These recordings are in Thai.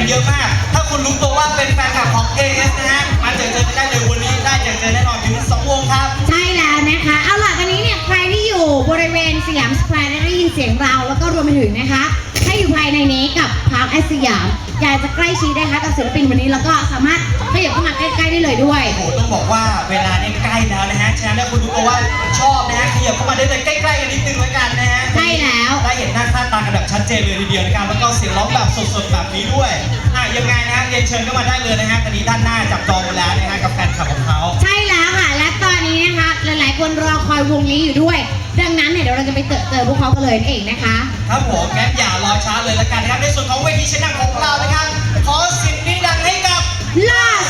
กันเยอะมาก ถ้าคุณรู้ตัวว่าเป็นแฟนคลับของ AS นะฮะ มาเจอเจอกันได้เลยวันนี้ได้เจอเจอแน่นอนถึงสองวงครับ ใช่แล้วนะคะ เอาล่ะตอนนี้เนี่ยใครที่อยู่บริเวณสยามสแควร์ได้ยินเสียงเรา แล้วก็รวมไปถึงนะคะ ถ้าอยู่ภายในนี้กับพาร์คแอสยาม อยากจะใกล้ชิดนะคะกับศิลปินวันนี้แล้วก็สามารถขยับเข้ามาใกล้ๆได้เลยด้วย โอ้โหต้องบอกว่าเวลาเนี่ยใกล้แล้วนะฮะฉะนั้นถ้าคุณรู้ตัวว่าชอบนะฮะขยับเข้ามาได้เลยใกล้ๆกันนิดนึงแล้วกันนะฮะใช่แล้ว ได้เห็นหน้าค่าตากันแบบชัดเจนเลยทีเดียวนะครับแล้วก็เสียงร้องแบบสดๆแบบนี้ด้วยอะยังไงนะฮะเรียนเชิญเข้ามาได้เลยนะฮะตอนนี้ด้านหน้าจับจองไปแล้วนะฮะกับแฟนคลับของเขา ใช่ คนรอคอยวงนี้อยู่ด้วย ดังนั้นเนี่ยเดี๋ยวเราจะไปเจอเจอพวกเขากันเลยนั่นเองนะคะ ครับผมงั้นอย่ารอช้าเลยละกันนะครับในส่วนของเวทีชนะของเรานะครับขอเสิ่งนี้ดังให้กับลาซิสตา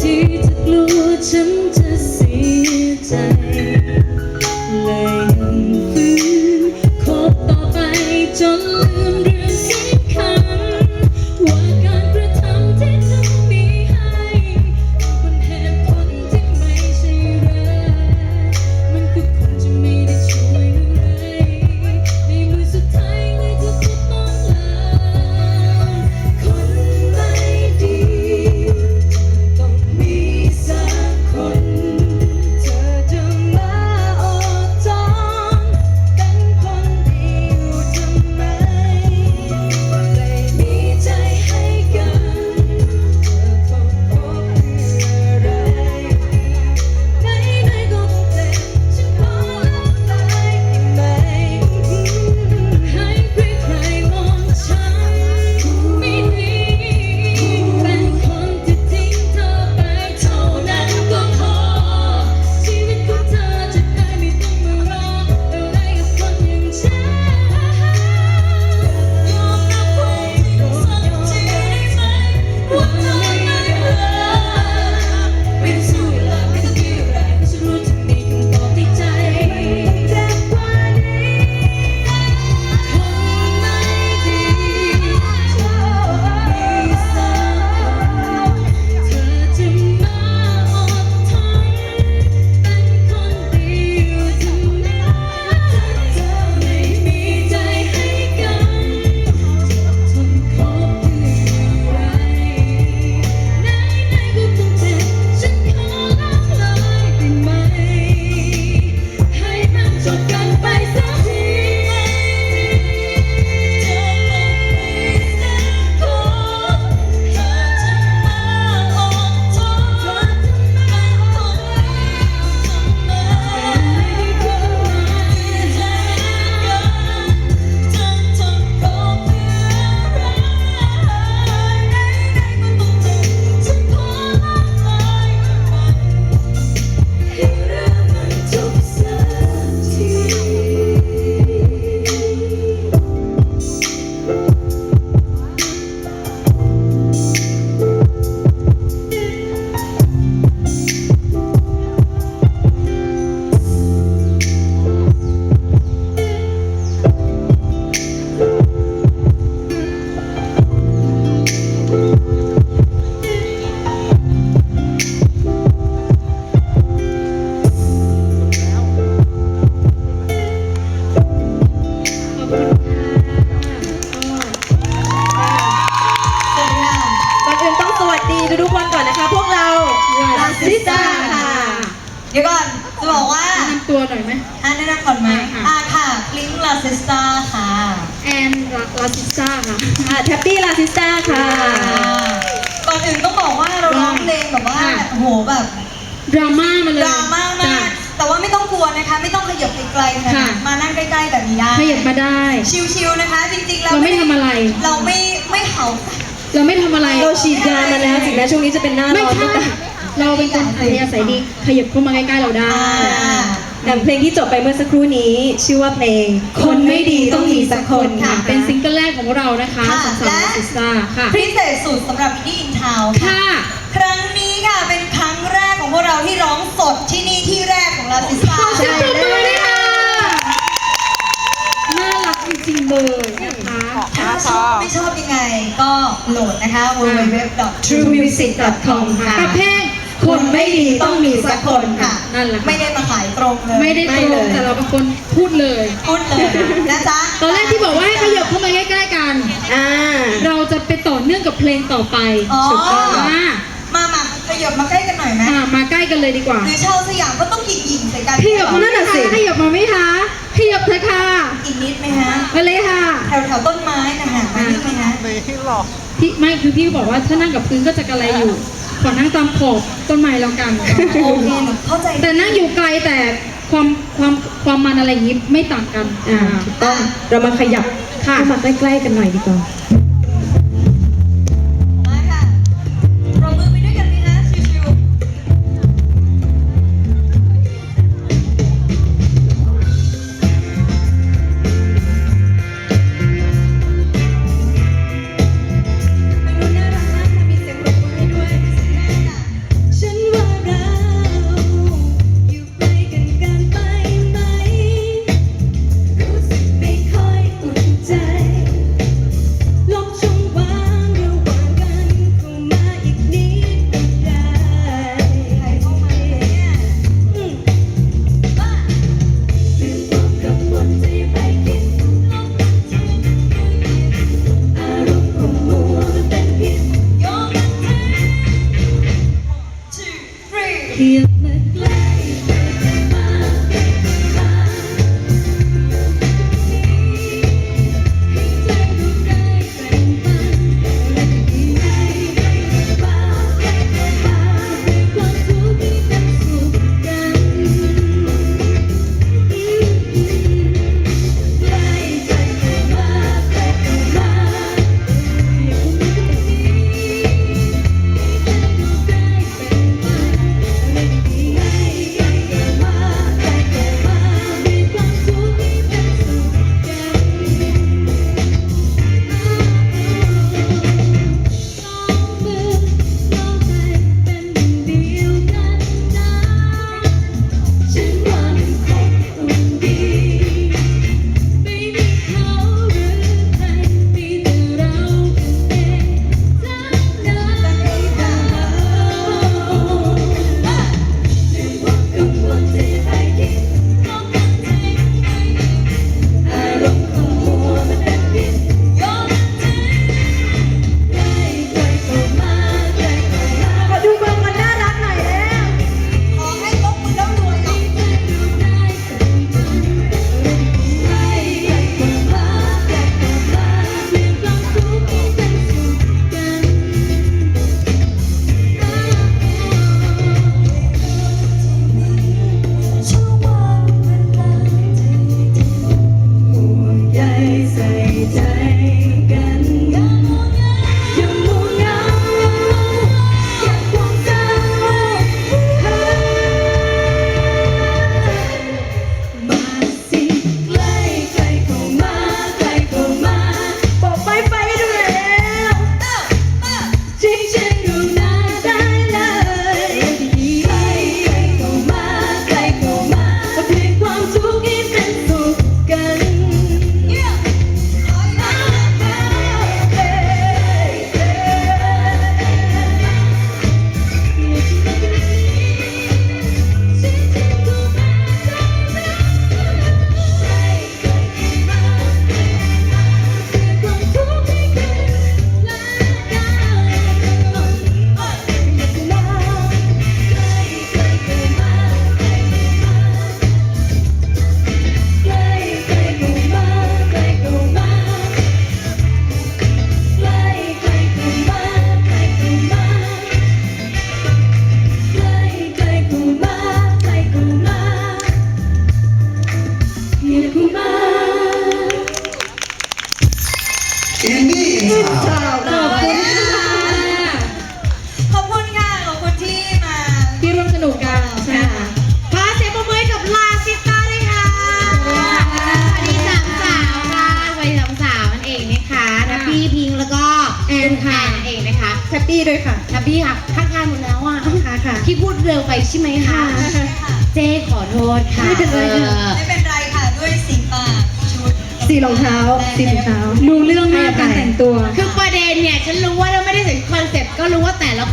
ที่จะกลัวฉันจะเสียใจ หแบบดราม่ามาเลยดราม่ามากแต่ว่าไม่ต้องกลัวนะคะ ไม่ต้องขยับไปไกลขนาดค่ะ นั้นมานั่งใกล้ๆแบบนี้ได้ขยับมาได้ ชิวๆนะคะ จริงๆเราเราไม่ทำอะไร เราไม่ไม่เห่า เราไม่ทำอะไร เราฉีดยามาแล้วถึงแม้ช่วงนี้จะเป็นหน้าไม่ใช่เราเป็นคนอัธยาศัยดีขยับเข้ามาใกล้ๆเราได้แต่เพลงที่จบไปเมื่อสักครู่นี้ ชื่อว่าเพลงคนไม่ดีต้องมีสักคนค่ะค่ะเป็นซิงเกิลแรกของเรานะคะค่ะของสาวและลาซิสตาค่ะ พิเศษสุดสำหรับ Indie in Town ค่ะ ค่ะครั้ เราที่ร้องสดที่นี่ที่แรกของลาซิสตาขอเสียงปรบมือด้วยค่ะน่ารักจริงๆเลยนะคะถ้าชอบไม่ชอบยังไงก็โหลดนะคะ www.truemusic.com ค่ะกับเพลงคนไม่ดีต้องมีสักคนค่ะ นั่นแหละค่ะไม่ได้มาขายตรงเลย ไม่ได้ตรงแต่เราเป็นคนพูดเลยพูดเลยนะจ๊ะตอนแรกที่บอกว่าให้ขยับเข้ามาใกล้ๆกันอ่าเราจะไปต่อเนื่องกับเพลงต่อไปอ๋อถูกต้องอ่ามามาข ยับมาใกล้กันหน่อยไหมอ่ามาใกล้กันเลยดีกว่าหรือชาวสยามก็ต้องหยิงหยิงๆใส่กันขยับมาไหมคะขยับมาไหมคะขยับเถอะค่ะอีกนิดไหมฮะมาเลยค่ะ แถวแถวๆต้นไม้นะฮะมานี่ไหมฮะพี่ไม่คือพี่บอกว่าถ้านั่งกับพื้นก็จะกระไรอยู่ขอนั่งตามขอบต้นไม้แล้วกันโอเคหนูเข้าใจแต่นั่งอยู่ไกลแต่ความความความมันอะไรอย่างนี้ไม่ต่างกันอ่าถูกต้องเรามาขยับค่ะเข้ามาใกล้ๆกันหน่อยดีกว่ามา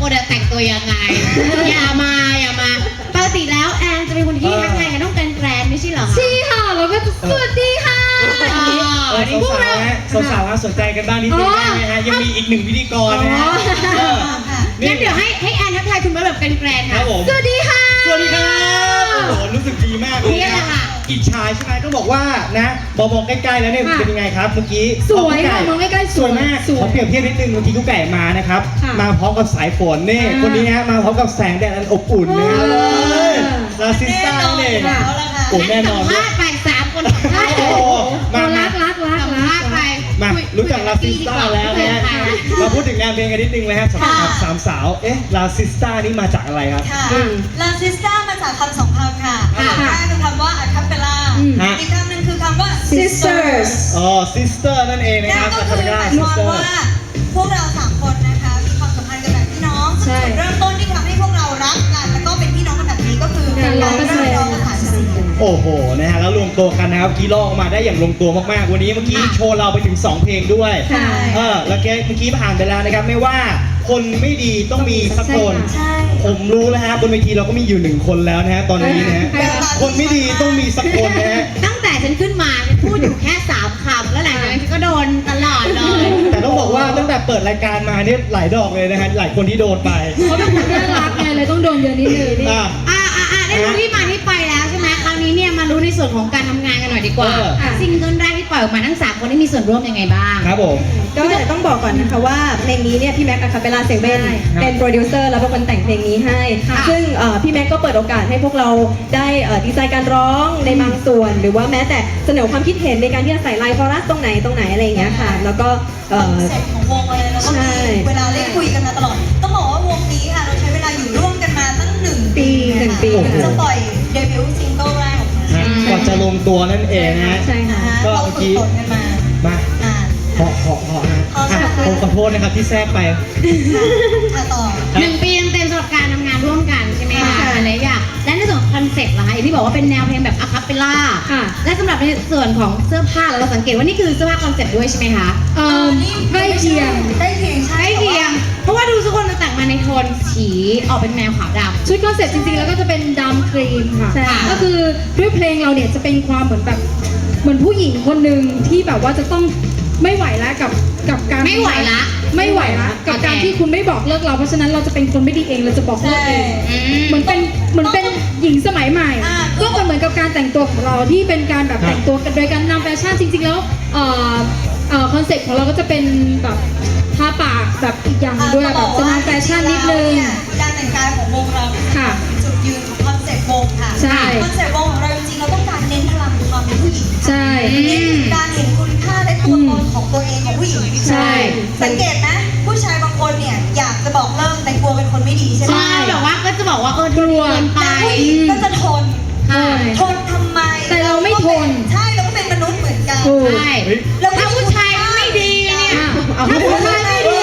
คนอะแต่งตัวยังไง อย่ามาอย่ามาปกติแล้วแอนจะเป็นคนที่ทักทายกันต้องแกรนๆไม่ใช่เหรอคะ ใช่ค่ะแล้วก็สวัสดีค่ะอ๋อเออนี่พวกสาเราวๆฮะสาวๆฮะสนใจกันบ้างนิดนึงได้ไหมฮะ ยังมีอีกหนึ่งพิธีกรนะฮะอ๋อเออค่ะนี่งั้นเดี๋ยวให้ให้แอนทักทายคุณเบิร์ตแบบแกรนๆครัค่ะบผม สวัสดีค่ะ สวัสดีครับ โอ้โหรู้สึกดีมากเลยเนี่ยแหนะละค่ะ อิจฉาใช่ไหมต้องบอกว่านะบอกมองใกล้ๆแล้วเนี่ยค่ะเป็นยังไงครับเมื่อกี้สวยขค่ะกุ๊มองใกล้ๆสวยสวยมากสวยขอเปรียบเทียบนิดนึงเมื่อกี้กุ๊กไก่มานะครับค่ะมาพร้อมกับสายฝนนี่อ่าคนนี้นะมาพร้อมกับแสงแดดอันอบอุ่นนะเออ ลาซิสต้าเนี่ยแน่นอนอยู่แล้วล่ะค่ะ โอ้แน่นอนสัมด้วยภาษณ์ไป รู้จักลาซิสต้าแล้วนะฮะคุยกับพี่ดีกว่ามาพูดถึงงานเพลงกันนิดนึงเลยฮะสำหรับค่ะสามสาว เอ๊ะลาซิสต้านี่มาจากอะไรครับ ค่ะอืมลาซิสต้ามาจากคำสองคำค่ะค่ะคำแรกคือคำว่าอะคาเปล่าอืมฮะอีกคำหนึ่งคือคำว่า Sisters อ๋อซิสเตอร์นั่นเองนะนั่คนรับก็คาคือเปหล่ามายซิคสวามเตอร์ว่าพวกเราสามคนนะคะมีความสัมพันธ์กันแบบพี่น้องใช่จุดเริ่มต้นที่ทำให้พวกเรารักกันแล้วก็เป็นพี่น้องกันแบบนี้ก็คือการร้องกา โอ้โหนะฮะแล้วรวมตัวกันนะครับกีลอกมาได้อย่างลงตัวมากๆ วันนี้เมื่อกี้โชว์เราไปถึง 2 เพลงด้วยค่ะเออแล้วแกเมื่อกี้ผ่านไปแล้วนะครับไม่ว่าคนไม่ดีต้องมีสักคนใช่ ผมรู้แล้วฮะบนเวทีเราก็มีอยู่หนึ่งคนแล้วนะฮะตอนนี้นะฮะใช่ค่ะคนไม่ดีต้องมีสักคนนะฮะ ตั้งแต่ฉันขึ้นมาฉันพูดอยู่แค่สามคำแล้วหลังจากนั้นฉันก็โดนตลอดเลยแต่ต้องบอกว่าตั้งแต่เปิดรายการมาเนี่ยหลายดอกเลยนะฮะหลายคนที่โดนไปเขาเป็นคนน่ารักไงเลยต้องโดนเยอะนิดนึงอะอ่าอ่าอ่าได้รู้ที่มาที่ไป ส่วนของการทำงานกันหน่อยดีกว่าเออ ค่ะซิงเกิลแรกที่ปล่อยออกมาทั้งสามคนได้มีส่วนร่วมยังไงบ้าง ครับผม ก็เดี๋ยวต้องบอกก่อนนะคะว่าเพลงนี้เนี่ยพี่แม็กอะคาเปล่าเซเว่นใช่เป็นโปรดิวเซอร์แล้วเป็นคนแต่งเพลงนี้ให้ ค่ะซึ่งเอ่อพี่แม็กก็เปิดโอกาสให้พวกเราได้เอ่อดีไซน์การร้องในบางส่วน หรือว่าแม้แต่เสนอความคิดเห็นในการที่จะใส่ไลน์คอรัสตรงไหนตรงไหนอะไรอย่างเงี้ยค่ะ แล้วก็เอ่คอนอเซ็ปต์ของวงเลยแล้วก็ใช่ มีเวลาได้คุยกันมาตลอด ต้องบอกว่าวงนี้ค่ะ เราใช้เวลาอยู่ร่วมกันมาตั้งหนึ่งปีหนึ่งปีโอ้โหจะปล่อยเดบิวต์ซิงเกิลแรก จะลงตัวนั่นเองนะฮะ ใช่นะค่ะฮะก็เราเมื่อฝึกี้กฝนกันมามาอ่า เหาะเหาะเหาะนะขออะขอบคุณผมขอโทษนะครับที่แทรกไปค่ะต่อ หนึ่ง องคอนเซ็ปต์ล่ะคะอย่างที่บอกว่าเป็นแนวเพลงแบบอะคาเปล่าค่ะ และสำหรับในส่วนของเสื้อผ้าเราสังเกตว่านี่คือเสื้อผ้าคอนเซ็ปต์ด้วยใช่ไหมคะ เอ่อใกล้เคียงใกล้เคียงใช่ใกล้เคียง เพราะว่าดูทุกคนจะแต่งมาในโทนสีออกเป็นแนวขาวดำ ชุดคอนเซ็ปต์จริงๆ แล้วก็จะเป็นดำครีมค่ะ ใช่ค่ะก็คือด้วยเพลงเราเนี่ยจะเป็นความเหมือนแบบเหมือนผู้หญิงคนหนึ่งที่แบบว่าจะต้อง ไม่ไหวแล้วกับกับการไม่ไหวละไม่ไหวละกับการโอเคที่คุณไม่บอกเลิกเราเพราะฉะนั้นเราจะเป็นคนไม่ดีเองเราจะบอกเลิกเองอืมเหมือนเป็นเหมือนเป็นหญิงสมัยใหม่ ก็เหมือนเหมือนกับการแต่งตัวของเราที่เป็นการแบบแต่งตัวกันโดยการนำแฟชั่นจริง ๆ แล้วเอ่อเอ่อคอนเซ็ปต์ของเราก็จะเป็นแบบทาปากแบบอีกอย่างหนึ่งด้วยแบบจะนำแฟชั่นนิดนึงการแต่งกายของวงเราเนี่ยค่ะจุดยืนของคอนเซ็ปต์วงค่ะใช่คอนเซ็ปต์วงของเราจริงๆเราต้องการเน้นพลังความเป็นผู้หญิงใช่เน้นถึงการเห็นคุณค่าและ ตัวตนของตัวเองของผู้หญิงใช่ สังเกตไหมผู้ชายบางคนเนี่ยอยากจะบอกเลิกแต่กลัวเป็นคนไม่ดีใช่ไหมใช่แบบว่าก็จะบอกว่าเออกลัวเกินไปแต่ผู้หญิงก็จะทนค่ะทนทำไมแต่เราไม่ทน ใช่เราก็เป็นมนุษย์เหมือนกันถูกใช่เฮ้ยเราก็ถ้าผู้ชายไม่ดีเนี่ยอะถ้าผู้ชายไม่ดี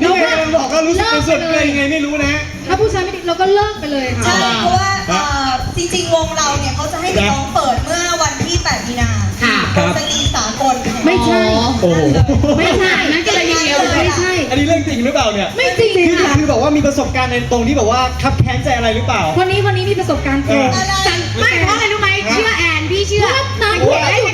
นี่ไงกำลังบอกก็รู้สึกรู้สึกเลยยังไงไม่รู้นะ ถ้าผู้ชายไม่ดีเราก็เลิกไปเลยค่ะใช่เพราะว่าเอ่อจริงๆวงเราเนี่ยเขาจะให้น้องเปิดเมื่อวันที่ 8 มีนาค่ะวงสตรีสากล ไม่ใช่ โอ้โหไม่ใช่นั่นก็เลยทีเดียวไม่ใช่ อันนี้เรื่องจริงหรือเปล่าเนี่ยไม่จริงคือค่ะคือบอกว่ามีประสบการณ์ในตรงที่แบบว่าคับแค้นใจอะไรหรือเปล่าคนนี้คนนี้มีประสบการณ์ตรงเออแต่ไม่เพราะอะไรรู้ไหมเชื่อแอนพี่เชื่อนางพูดไม่หยุดเลยนางยัง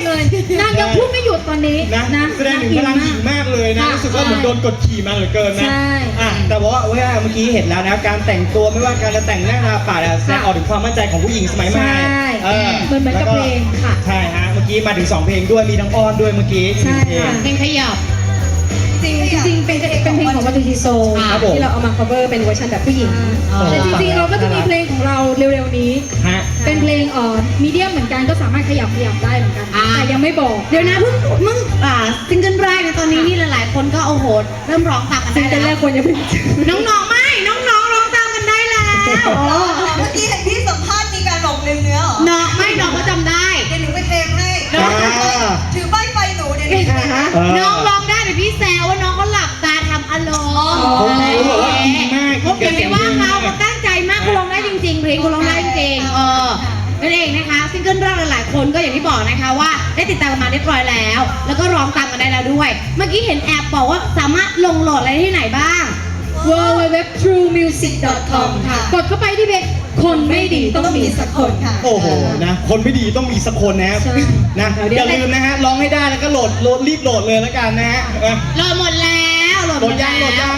พูดไม่หยุดตอนนี้นะนะแสดงถึงพลังหญิงมากเลยนะค่ะรู้สึกว่าเหมือนโดนกดขี่มาเหลือเกินนะใช่อะแต่ว่าเว้ยเมื่อกี้เห็นแล้วนะการแต่งตัวไม่ว่าการจะแต่งหน้าทาปากอะแสดงออกถึงความมั่นใจของผู้หญิงสมัยใหม่ใช่เออเหมือนเหมือนกับแวเพลงค่ะใช่ฮะเมื่อกี้มาถึงสองเพลงด้วยมีทั้งอ้อนด้วยเมื่อกี้อีกหนึ่งเพลงใช่ค่ะเพลงขยับ จริงจริงๆเป็นเป็นเพลงของวัตถุทีโซครับผม ที่เราเอามา cover เป็นเวอร์ชันแบบผู้หญิง อ๋อ แต่จริงๆเราก็จะมีเพลงของเราเร็วๆนี้ ฮะ เป็นเพลงเอ่อมีเดียมเหมือนกันก็สามารถขยับขยับได้เหมือนกันอ่า แต่ยังไม่บอก เดี๋ยวนะเพิ่งเพิ่งอ่าซิงเกิลแรกนะตอนนี้นี่หลายๆ คนก็โอ้โหเริ่มร้องตามกันซึ่ได้งเป็นแรแล้กวคนยังไม่น้องๆไม่น้องๆร้องตามกันได้แล้วอ๋อเมื่อกี้เห็นพี่สัมภาษณ์มีการบอกลืมเนื้อเหรอน้องไม่น้องก็จำได้ เดี๋ยวหนูไปเทรนให้อ่า ถือป้ายไฟหนูเดี๋ยวหนูจะเทรนให้เออ โองผมรู้ว่าดีมากโอเคไม่ว่าเขาเขตั้งใจมากคุณร้องได้จริงๆเพลงคุณร้องได้จริงๆเออนั่นเองนะคะซิงเกิลแรกหลายคนก็อย่างที่บอกนะคะว่า ได้ติดตามมาเรียบร้อยแล้ว แล้วก็ร้องตามกันได้แล้วด้วย เมื่อกี้เห็นแอบบอกว่าสามารถลงโหลดอะไรที่ไหนบ้าง w o w w t r u e m u s i c c o m ค่ะ กดเข้าไปที่เพจคนไม่ดีต้องมีสักคนค่ะ โอ้โห นะ คนไม่ดีต้องมีสักคนนะใช่นะอย่าลืมนะฮะ ร้องให้ได้แล้วก็โหลดรีบโหลดเลยแล้วกันนะฮะ เริ่หมดแล้ว หลดโหลหมดดยังโหลดแล้วยัง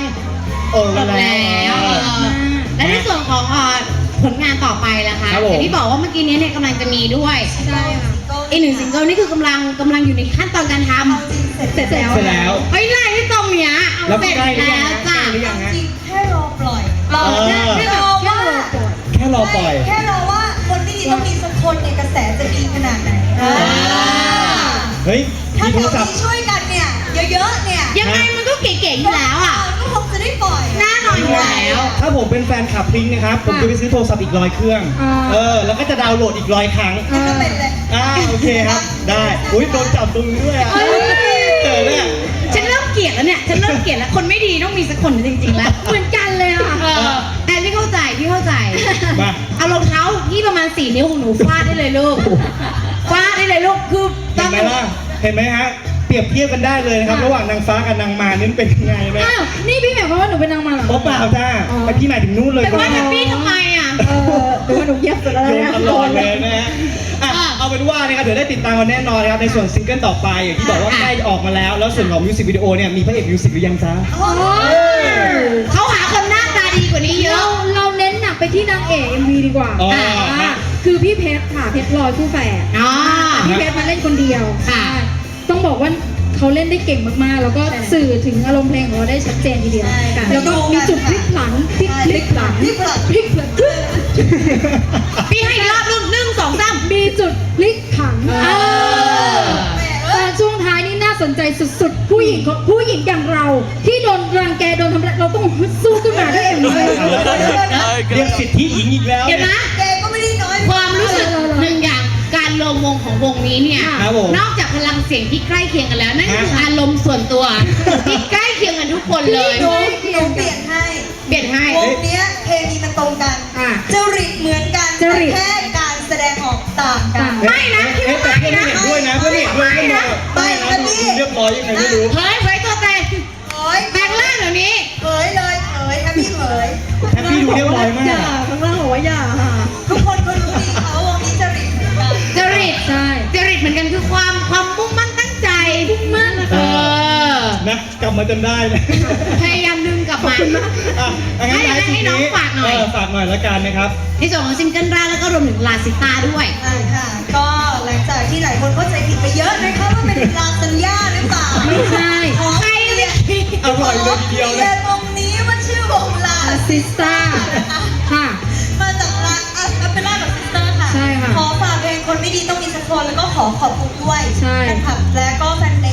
โอ้โหลดแล้วเออและในส่วนของเอ่อผลงานต่อไปล่ะคะครับผมอย่างที่บอกว่าเมื่อกี้นี้เนี่ยกำลังจะมีด้วยใช่ค่ะอีกหนึ่งซิงเกิลนี่คือกำลังกำลังอยู่ในขั้นตอนการทเอาจริงเสร็จเสร็จแล้วเสร็จแล้วำเฮ้ยไล่ที่ตรงเนี้ยแล้วเสร็จใกล้หรือยัแล้งวฮะใกจ้ะล้หรือยังฮะ จริงแค่รอปล่อยเออรอว่าแค่รอปล่อย แค่รอว่าคนไม่ดีต้องมีสักคนเนี่ยกระแสจะดีขนาดไหนอ่าเฮ้ยถ้ามีแถโทรวศัพท์นี้ช่วยกันเนี่ยเยอะๆเนี่ย ยังไงมันก็เแล้ว ถ้าผมเป็นแฟนคลับพริงค์นะครับ ผมจะไปซื้อโทรศัพท์อีกร้อยเครื่อง อ่า เออ แล้วก็จะดาวน์โหลดอีกร้อยครั้ง งั้นก็เป็นเลย อ่า โอเคครับ ได้ อุ้ยโดนจับตรงนี้ด้วยอะเฮ้ยเออเนี่ย ฉันเริ่มเกลียดแล้วเนี่ย ฉันเริ่มเกลียดแล้ว คนไม่ดีต้องมีสักคนจริงๆแล้ว เหมือนกันเลยอะเออแต่พี่เข้าใจพี่เข้าใจ มา เอารองเท้าที่ประมาณสี่นิ้วของหนูฟาดได้เลยลูก ฟาดได้เลยลูก คือตเห็อนนไหมล่ะ เห็นไหมฮะเป รียบเทียบกันได้เลยนะครับ ระหว่างนางฟ้ากับนางมารนี่เป็นยังไงนะอ้าว นี่พี่หมายความว่าหนูเป็นนางมารเหรอ โอ้เปล่าจ้าอ๋อ ไปพี่หมายถึงนู่นเลยแต่ว่าแฮปปี้ทำไมอะ เออหรือว่าหนูเงียบสุดแล้วโยงนะตลอดเลยนะฮะอะอะเอาเป็นว่านะครับเดี๋ยวได้ติดตามกันแน่นอนนะครับในส่วนซิงเกิลต่อไปอย่างที่บอกว่าอะ ใกล้จะออกมาแล้ว แล้วส่วนของมิวสิกวิดีโอเนี่ยมีพระเอกมิวสิกหรือยังจ้า โอ้ยเขาหาคนหน้าตาดีกว่านี้เยเราอะ เราเน้นหนักไปที่นางเอก MV ดีกว่าอ๋ออ่า คือพี่เพชรค่ะเพชรลอยคู่แฝดอ๋อพี่เพชรมาเล่นคนเดียวค่ะ ใช่ ต้องบอกว่าเขาเล่นได้เก่งมากๆ แล้วก็สื่อถึงอารมณ์เพลงของเราได้ชัดเจนทีเดียวใช่ค่ะแล้วก็มีจุดพลิกหลังพลิกพลิกหลังพลิกหลังพลิกหลังพี่ให้อีกรอบลูกหนึ่งสองสามมีจุดพลิกผันเออแหม่เอ้แต่ยช่วงท้ายนี่น่าสนใจสุดๆ ผู้หญิงของผู้หญิงอย่างเรา ที่โดนรังแกโดนทำร้ายเราต้องฮึดสู้ขึ้นมาด้วยเอ็มวีเรียกสิทธิหญิงอีกแล้วเดี๋ยวนะ การรวมวงของวงนี้เนี่ย ครับผมนอกจากพลังเสียงที่ใกล้เคียงกันแล้วนั่นคือฮะอารมณ์ส่วนตัวที่ใกล้เคียงกันทุกคนเลย หนูหนูเปลี่ยนให้เปลี่ยนให้ วงเนี้ยเคมีมันตรงกันอะจริตเหมือนกันจริต แต่แค่การแสดงออกต่างกัน ไม่นะพี่เอ๊ะแต่ไม่เพื่อนนะไม่เห็นด้วยนะเพื่อนไม่เห็นด้วยก็มาไม่นะพี่เรียบร้อยยังไงไม่รู้ เฮ้ยไว้ตัวแต่เอ้ยแปลงร่างเดี๋ยวนี้ เผยเลยเผยแฮปปี้เผย แฮปปี้ดูเรียบร้อยมาอย่ากข้างล่างบอกว่าอย่า นะกลับมาจนได้นะพยายามดึงกลับมา อะงั้นให้ท้ายให้ทีน้องนี้ฝากหน่อย เฝากหน่อยละกันนะครับ ในส่วนของซิงเกิลแรกแล้วก็รวมถึงลาซิต้าด้วยอ่าค่ะ ก็หลังจากที่หลายคนเข้าใจผิดไปเยอะนะคะว่าเป็นลาซานญ่าหรือเปล่าไม่ใช่ขอใครเปเลลี่ยยนอร่อยเลยทีเดียวเปเลลี่ยยนวงนี้มันชื่อวงลาซิสต้านะคะค่ะ มาจากร้านอัสเปร่ากับซิสเตอร์ค่ะ ใช่ค่ะขอฝากเพลงคนไม่ดีต้องมีสักคนแล้วก็ขอขอบคุณด้วยใช่ แฟนคลับและก็แฟนเพลง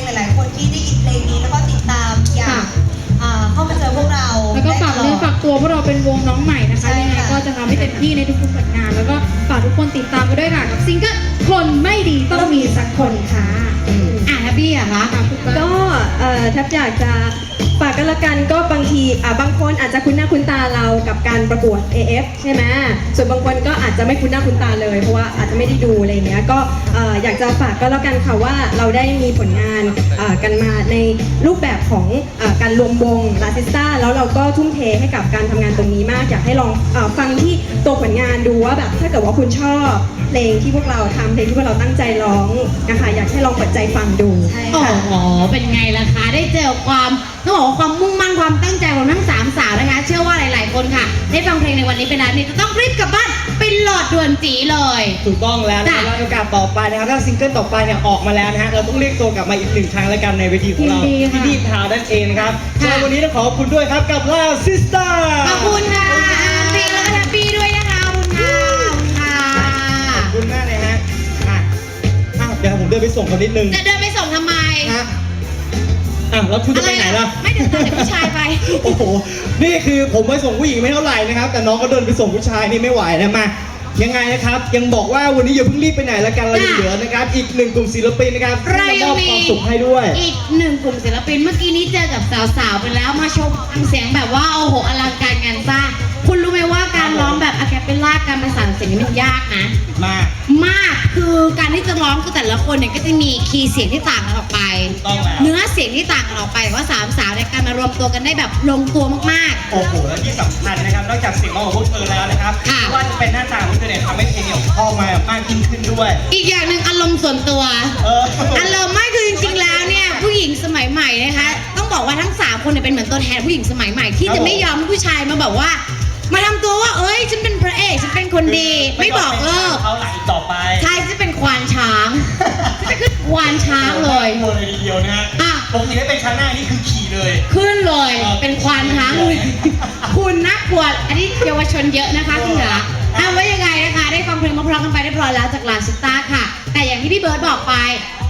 จะทำให้เต็มที่ในทุกๆผลงาน แล้วก็ฝากทุกคนติดตามกันด้วยค่ะกับซิงเกิลคนไม่ดีต้องมีสักคนค่ะ อะแฮปปี้อะคะ ก็เอ่อแทบอยากจะฝา กกันละกันก็บางทีอ่าบางคนอาจจะคุ้นหน้าคุ้นตาเรากับการประกวด AF ใช่ไหมส่วนบางคนก็อาจจะไม่คุ้นหน้าคุ้นตาเลยเพราะว่าอาจจะไม่ได้ดูอะไรอย่างเงี้ยก็เอ่ออยากจะฝากก็แล้วกันค่ะว่าเราได้มีผลงานเอ่อกันมาในรูปแบบของเออการรวมวงลาซิสตาแล้วเราก็ทุ่มเทให้กับการทำงานตรงนี้มาก อยากให้ลองเออฟังที่ตัวผลงานดูว่าแบบถ้าเกิดว่าคุณชอบเพลงที่พวกเราทำเพลงที่พวกเราตั้งใจร้องนะคะอยากให้ลองเปิดใจฟังดูใช่โอ้ค่ะโหเป็นไงล่ะคะได้เจอความ ต้องบอกว่าความมุ่งมั่นความตั้งใจของทั้งสามสาวนะคะ เชื่อว่าหลาย ๆ คนค่ะ ได้ฟังเพลงในวันนี้ไปแล้วนี่จะต้องรีบกลับบ้านไปโหลดด่วนจีเลย ถูกต้องแล้วนะครับจ้ะ แล้วโอกาสต่อไปนะครับถ้าซิงเกิลต่อไปเนี่ยออกมาแล้วนะฮะเราต้องเรียกตัวกลับมาอีกหนึ่งครั้งแล้วกันในเวทีของเรายินดีค่ะที่นี่ทาวนั่นเองนะครับค่ะ สำหรับวันนี้ต้องขอบคุณด้วยครับกับลาซิสตาขอบคุณค่ะปีแล้วก็แฮปปี้ด้วยนะคะขอบคุณค่ะขอบคุณค่ะ ขอบคุณมากเลยฮะอะอ้าวเดี๋ยวผมเดินไปส่งเขานิดนึง จะเดิน อะแล้วคุณจะไปไหนล่ะ ไม่เดินตามเด็กผู้ชายไป โอ้โห นี่คือผมไปส่งผู้หญิงไม่เท่าไหร่นะครับ แต่น้องก็เดินไปส่งผู้ชายนี่ไม่ไหวนะมา ยังไงนะครับ ยังบอกว่าวันนี้อย่าเพิ่งรีบไปไหนละกันเรายังจ้ะเหลือนะครับ อีกหนึ่งกลุ่มศิลปินนะครับที่เราจะมยัองบมี ความสุขให้ด้วย อีกหนึ่งกลุ่มศิลปินเมื่อกี้นี้เจอกับสาวๆไปแล้วมาชมเสียงแบบว่าโอ้โหอลังการงานสร้าง คุณรู้ไหมว่าการร้องแบบแบบอะแคปเปลล่าการประสานเสียงนี่มันยากนะ มาก มากคือการที่จะร้องคือแต่ละคนเนี่ยก็จะมีคีย์เสียงที่ต่างกันออกไปต้องแล้ว เนื้อเสียงที่ต่างกันออกไปแต่ว่าสามสาวในยการมารวมตัวกันได้แบบลงตัวมาก โอ้โหและที่สำคัญนะครับ นอกจากเสียงร้องของพวกเธอแล้วนะครับค่ะ ไม่ว่าจะเป็นหน้าตาของพวกเธอเนี่ยทำให้เพลงเนี่ยเข้ามามากยิ่งขึ้นด้วย ๆ อีกอย่างหนึ่งอารมณ์ส่วนตัว เออ อารมณ์ไม่คือจริงๆแล้วเนี่ยผู้หญิงสมัยใหม่นะคะ ต้องบอกว่าทั้งสามคนเนี่ยเป็นเหมือนตัวแทนผู้หญิงสมัยใหม่ที่จะไม่ยอมให้ผู้ชายมาแบบว่า มาทำตัวว่า เอ้ย ฉันเป็นพระเอก ฉันเป็นคนดี ไม่บอกเลิกเขาหลังอีกต่อไปใช่จะเป็นควานช้างจะขึ้นควานช้างเลยโอ้โหเลยทีเดียวนะฮะอะ ปกติถ้าเป็นชั้นหน้านี่คือขี่เลย ขึ้นเลย เป็นควานช้างเลย คุณน่ากลัวอันนี้เยาวชนเยอะนะคะคุณเหรอเอาไว้ยังไงนะคะ ได้ฟังเพลงเพราะๆกันไปเรียบร้อยแล้วจากลาซิต้าค่ะ แต่อย่างที่พี่เบิร์ดบอกไป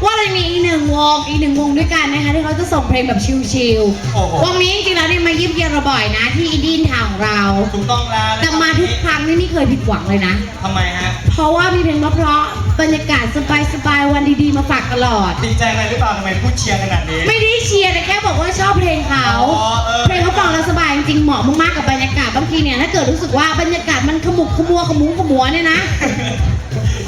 ว่าเรามีอีกหนึ่งวงอีกหนึ่งวงด้วยกันนะคะที่เขาจะส่งเพลงแบบชิลโอ้โห ๆวงนี้จริงๆแล้วเนี่ยมาเยี่ยมเยียนเราบ่อยนะที่อินดี้ทาวน์ของเรา ถูกต้องแล้วนะแต่มาทุกครั้งนี่ไม่เคยผิดหวังเลยนะ ทำไมฮะ เพราะว่ามีเพลงเพราะๆบรรยากาศสบายๆวันดีๆมาฝากตลอด ดีใจอะไรหรือเปล่าทำไมพูดเชียร์ขนาดนี้ ไม่ได้เชียร์แต่แค่บอกว่าชอบเพลงเขาอ๋อเออ เพลงเขาฟังแล้วสบายจริงๆเหมาะมากๆกับบรรยากาศบางทีเนี่ยถ้าเกิดรู้สึกว่าบรรยากาศมันขมุกขมัวขมุงขมัวเนี่ยนะ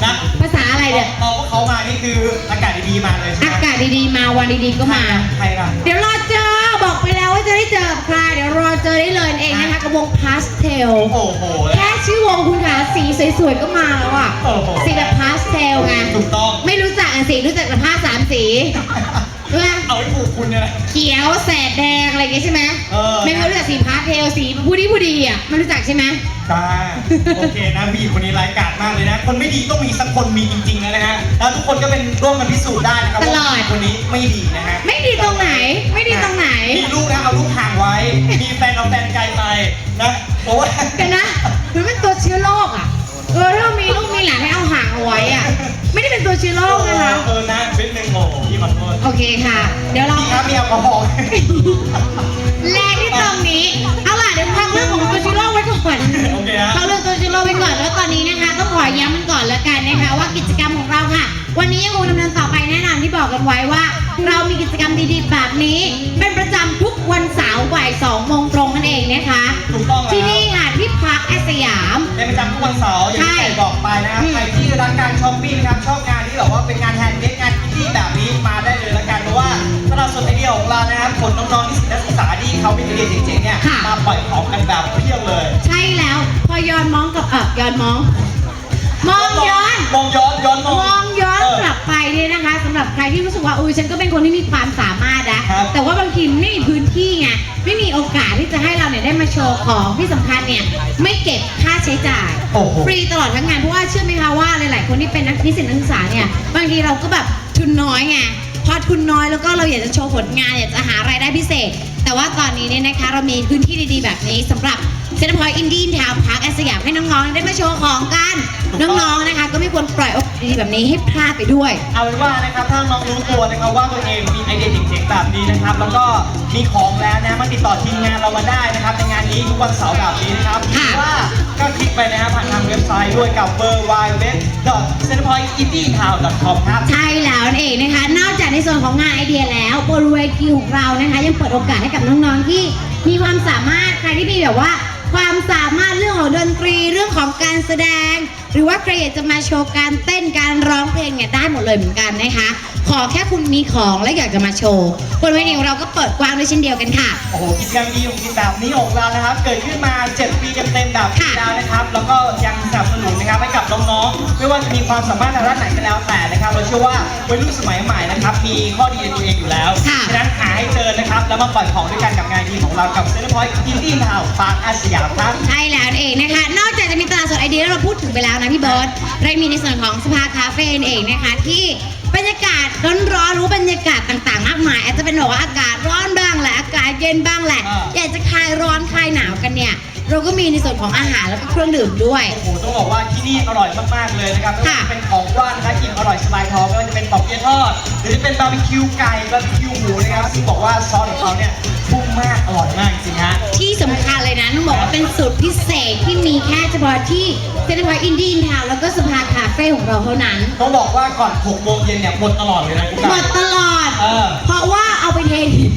นะภาษาอะไรเนี่ยพอพวกเขามานี่คืออากาศดีๆมาเลยใช่ไหมอากาศดีๆ มาวันดีๆก็มา ใครล่ะ เดี๋ยวรอเจอบอกไปแล้วว่าจะได้เจอใครเดี๋ยวรอเจอได้เลยเองนะคะกับวงพาสเทล โอ้โห แค่ชื่อวงคุณขาสีสวยๆก็มาแล้วอะโอ้โห สีแบบพาสเทลไงถูกต้อง ไม่รู้จักอะสีรู้จักแต่ผ้าสามสี ใช่ไหมเอาให้ผูกคุณเนี่ยนะเขียวแสดแดงอะไรอย่างเงี้ยใช่ไหมเออ ไม่รู้จักสีพาสเทลสีผู้ดีผู้ดีอะไม่รู้จักใช่ไหม จ้าโอเคนะผู้หญิงคนนี้ร้ายกาจมากเลยนะ คนไม่ดีต้องมีสักคนมีจริงๆนะฮะ แล้วทุกคนก็เป็นร่วมกันพิสูจน์ได้นะครับตลอด ว่าผู้หญิงคนนี้ไม่ดีนะฮะไม่ดีตรงไหน ไม่ดีตรงไหนมีลูกนะเอาลูกห่างไว้ มีแฟนเอาแฟนไกลไปนะเพราะว่าแต่นะมันเป็นตัวเชื้อโรคอะเออถ้ามีลูกมีหลานให้เอาห่างเอาไว้อะไม่ได้เป็นตัวเชื้อโรคนะคะ เออนะเป็นหนึ่งโอ้ พี่ขอโทษโอเคค่ะ เดี๋ยวเราพี่ครับมีแอลกอฮอล์แรงที่ตรงนี้ เอาล่ะเดี๋ยวพักเรื่องของตัวเชื้อโรคไว้ก่อนโอเคฮะพักเรื่องตัวเชื้อโรคไว้ก่อนแล้วตอนนี้นะคะต้องขอย้ำมันก่อนแล้วกันนะคะ ว่ากิจกรรมของเราค่ะ วันนี้ยังคงดำเนินต่อไปแน่นอนที่บอกกันไว้ว่า เรามีกิจกรรมดีๆแบบนี้ เป็นประจำทุกวันเสาร์บ่ายสองโมงตรงนั่นเองนะคะ ถูกต้องแล้วที่นี่ค่ะที่พักแอสยาม เป็นประจำทุกวันเสาร์อย่างที่ใช่ไก่บอกไปนะครับอืมใครที่รักการช้อปปิ้งนะครับชอบงานที่แบบว่าเป็นงานแฮนด์เมดงานอินดี้ ครับคนน้องๆนิสิตนักศึกษาที่เขาเป็นไอเดียเจ๋งๆเนี่ยค่ะ มาปล่อยของกันแบบเพียบเลยใช่แล้วพอย้อนมองกับเออย้อนมอง มองย้อน มองย้อนย้อนมอง มองย้อนเกลับไปเนี่ยนะคะสำหรับใครที่รู้สึกว่าอุ้ยฉันก็เป็นคนที่มีความสามารถนะครับ แต่ว่าบางทีไม่มีพื้นที่ไงไม่มีโอกาสที่จะให้เราเนี่ยได้มาโชว์ของที่สำคัญเนี่ยไม่เก็บค่าใช้จ่าย โอ้โห ฟรีตลอดทั้งงานเพราะว่าเชื่อไหมคะว่าหลาย ๆ คนที่เป็นนักนิสิตนักศึกษาเนี่ยบางทีเราก็แบบทุนน้อยไง พอทุนน้อยแล้วก็เราอยากจะโชว์ผลงานอยากจะหารายได้พิเศษ แต่ว่าตอนนี้เนี่ยนะคะเรามีพื้นที่ดีๆแบบนี้สำหรับเซ็นทรัลพอยต์อินดี้ทาวน์พาร์คแอสยามให้น้องๆได้มาโชว์ของกันน้องๆ ดีๆแบบนี้ให้พลาดไปด้วย เอาเป็นว่านะครับถ้าน้องรู้ตัวนะครับว่าตัวเองมีไอเดียเจ๋งๆแบบนี้นะครับ แล้วก็มีของแล้วนะมาติดต่อทีมงานเรามาได้นะครับในงานนี้ทุกวันเสาร์แบบนี้นะครับหค่ะรือว่าก็คลิกไปนะครับผ่านทางเว็บไซต์ด้วยกับ w w w c e n t e r p o i n t i n d i e t o w n c o m ครับ ใช่แล้วนั่นเองนะคะ นอกจากในส่วนของงานไอเดียแล้วบนเวทีของเรานะคะ ยังเปิดโอกาสให้กับน้องๆที่มีความสามารถใครที่มีแบบว่า ความสามารถเรื่องของดนตรีเรื่องของการแสดง หรือว่าใครอยากจะมาโชว์การเต้นการร้องเพลงเนี่ยได้หมดเลยเหมือนกันนะคะ ขอแค่คุณมีของและอยากจะมาโชว์บนเวทีของเราก็เปิดกว้างด้วยเช่นเดียวกันค่ะ โอ้โหกิจกรรมดีของกินแบบนี้ของเรานะครับ เกิดขึ้นมา 7 ปีเต็มๆแบบนี้ค่ะแล้วนะครับ แล้วก็ยังสนับสนุนนะครับให้กับน้องๆ ไม่ว่าจะมีความสามารถทางด้านไหนก็แล้วแต่นะครับ เราเชื่อว่าวัยรุ่นสมัยใหม่นะครับ มีข้อดีในตัวเองอยู่แล้วค่ะฉะนั้นหาให้เจอนะครับ แล้วมาปล่อยของด้วยกันกับงานดีของเรากับเซ็นทรัลพอยต์อินดี้ทาวน์ปาร์คอาสยามครับ ใช่แล้วนั่นเองนะคะ นอกจากจะมีตลาดสดไอเดียแล้วเราพูดถึงไปแล้วนะพี่เบิร์ตเรามีในส่วนของสภาคาเฟ่นั่นเองนะคะที่บรรยากาศร้อนๆรู้บรรยากาศต่างๆ มากมาย อาจจะเป็นแบบว่าอากาศร้อนบ้างแหละอากาศเย็นบ้างแหละอ่าอยากจะคลายร้อนคลายหนาวกันเนี่ย เราก็มีในส่วนของอาหารแล้วก็เครื่องดื่มด้วย โอ้โหต้องบอกว่าที่นี่อร่อยมากๆเลยนะครับไม่ว่าค่ะจะเป็นของว่างนะครับกินอร่อยสบายท้องไม่ว่าจะเป็นปอกเปี๊ยะทอดหรือจะเป็นบาร์บีคิวไก่บาร์บีคิวหมูนะครับซึ่งบอกว่าซอสของเขาเนี่ยพุ่งมากอร่อยมากจริงๆฮะั้นบอกว่าเป็นสูตรพิเศษที่มีแค่เฉพาะที่เซนทรัลอินดี้อินทาวแล้วก็สภาคาเฟ่ของเราเท่านั้น ต้องบอกว่าก่อน6โมงเย็นเนี่ยหมดตลอดเลยนะกุ๊กหมดตลอด เออ เพราะว่าเอาไปเทหิน